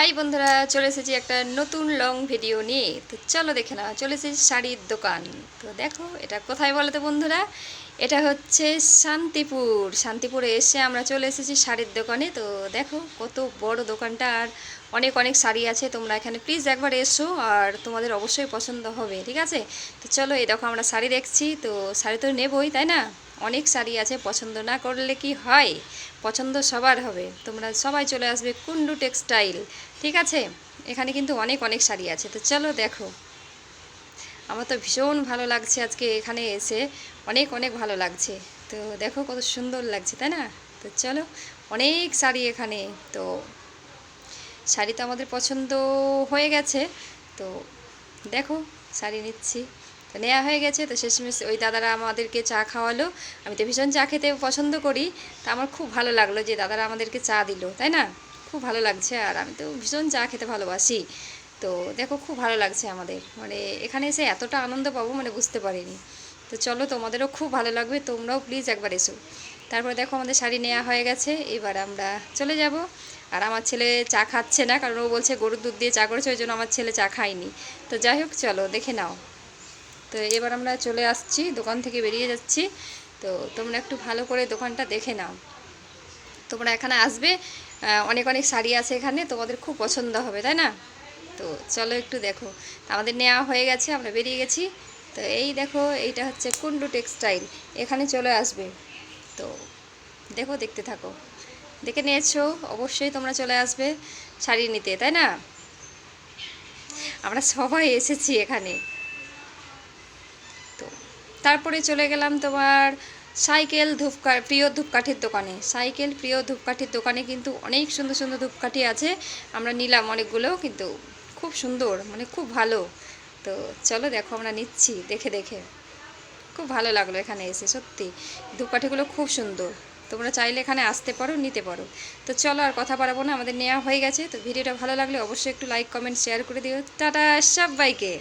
High বন্ধুরা, চলে এসেছি একটা নতুন লং ভিডিও নিয়ে। তো চলো দেখে নাও, চলে এসেছি শাড়ির দোকান। তো দেখো, এটা কোথায় বলো তো বন্ধুরা? এটা হচ্ছে শান্তিপুর। শান্তিপুরে এসে আমরা চলে এসেছি শাড়ির দোকানে। তো দেখো, কত বড় দোকানটা। আর অনেক অনেক শাড়ি আছে। তোমরা এখানে প্লিজ একবার এসো, আর তোমাদের অবশ্যই পছন্দ হবে, ঠিক আছে? তো চলো, এই দেখো আমরা শাড়ি দেখছি। তো শাড়ি তো নেবই, তাই না? অনেক শাড়ি আছে, পছন্দ না করলে কি হয়? পছন্দ সবার হবে। তোমরা সবাই চলে আসবে কুন্ডু টেক্সটাইল। ঠিক আছে? এখানে কিন্তু অনেক অনেক শাড়ি আছে। তো চলো দেখো। আমার তো ভীষণ ভালো লাগছে আজকে এখানে এসে। অনেক অনেক ভালো লাগছে। তো দেখো কত সুন্দর লাগছে, তাই না? তো চলো, অনেক শাড়ি এখানে। তো শাড়ি তো আমাদের পছন্দ হয়ে গেছে। তো দেখো, শাড়ি নিচ্ছি। তো নেওয়া হয়ে গেছে। তো শেষমেশ ওই দাদারা আমাদেরকে চা খাওয়ালো। আমি তো ভীষণ চা খেতে পছন্দ করি। তা আমার খুব ভালো লাগল যে দাদারা আমাদেরকে চা দিল, তাই না? খুব ভালো লাগছে আর আমি তো ভীষণ চা খেতে ভালোবাসি। তো দেখো খুব ভালো লাগছে আমাদের। মানে এখানে এসে এতটা আনন্দ পাবো মানে বুঝতে পারিনি। তো চলো তোমাদেরও খুব ভালো লাগবে, তোমরাও প্লিজ একবার এসো। তারপরে দেখো আমাদের শাড়ি নেওয়া হয়ে গেছে। এবার আমরা চলে যাব। আর আমার ছেলে চা খাচ্ছে না, কারণ ও বলছে গরুর দুধ দিয়ে চা করেছে, ওই জন্য আমার ছেলে চা খায়নি। তো যাই হোক, চলো দেখে নাও। তো এবার আমরা চলে আসছি, দোকান থেকে বেরিয়ে যাচ্ছি। তো তোমরা একটু ভালো করে দোকানটা দেখে নাও। তোমরা এখানে আসবে অনেক অনেক শাড়ি আছে এখানে, তোমাদের খুব পছন্দ হবে, তাই না? তো চলো একটু দেখো। আমাদের নেওয়া হয়ে গেছে, আমরা বেরিয়ে গেছি। তো এই দেখো, এইটা হচ্ছে কুন্ডু টেক্সটাইল, এখানে চলে আসবে। তো দেখো, দেখতে থাকো। দেখে নিয়েছো, অবশ্যই তোমরা চলে আসবে শাড়ি নিতে, তাই না? আমরা সবাই এসেছি এখানে। তারপরে চলে গেলাম তোমার সাইকেল ধূপকা, প্রিয় ধূপকাঠির দোকানে। সাইকেল, প্রিয় ধূপকাঠির দোকানে কিন্তু অনেক সুন্দর সুন্দর ধূপকাঠি আছে। আমরা নিলাম অনেকগুলো, কিন্তু খুব সুন্দর মানে খুব ভালো। তো চলো দেখো, আমরা নিচ্ছি, দেখে দেখে। খুব ভালো লাগল এখানে এসে, সত্যি। ধূপকাঠিগুলো খুব সুন্দর। তোমরা চাইলে এখানে আসতে পারো, নিতে পারো। তো চলো আর কথা বাড়াবো না, আমাদের নেওয়া হয়ে গেছে। তো ভিডিওটা ভালো লাগলে অবশ্যই একটু লাইক কমেন্ট শেয়ার করে দিও। টাটা, সবাইকে।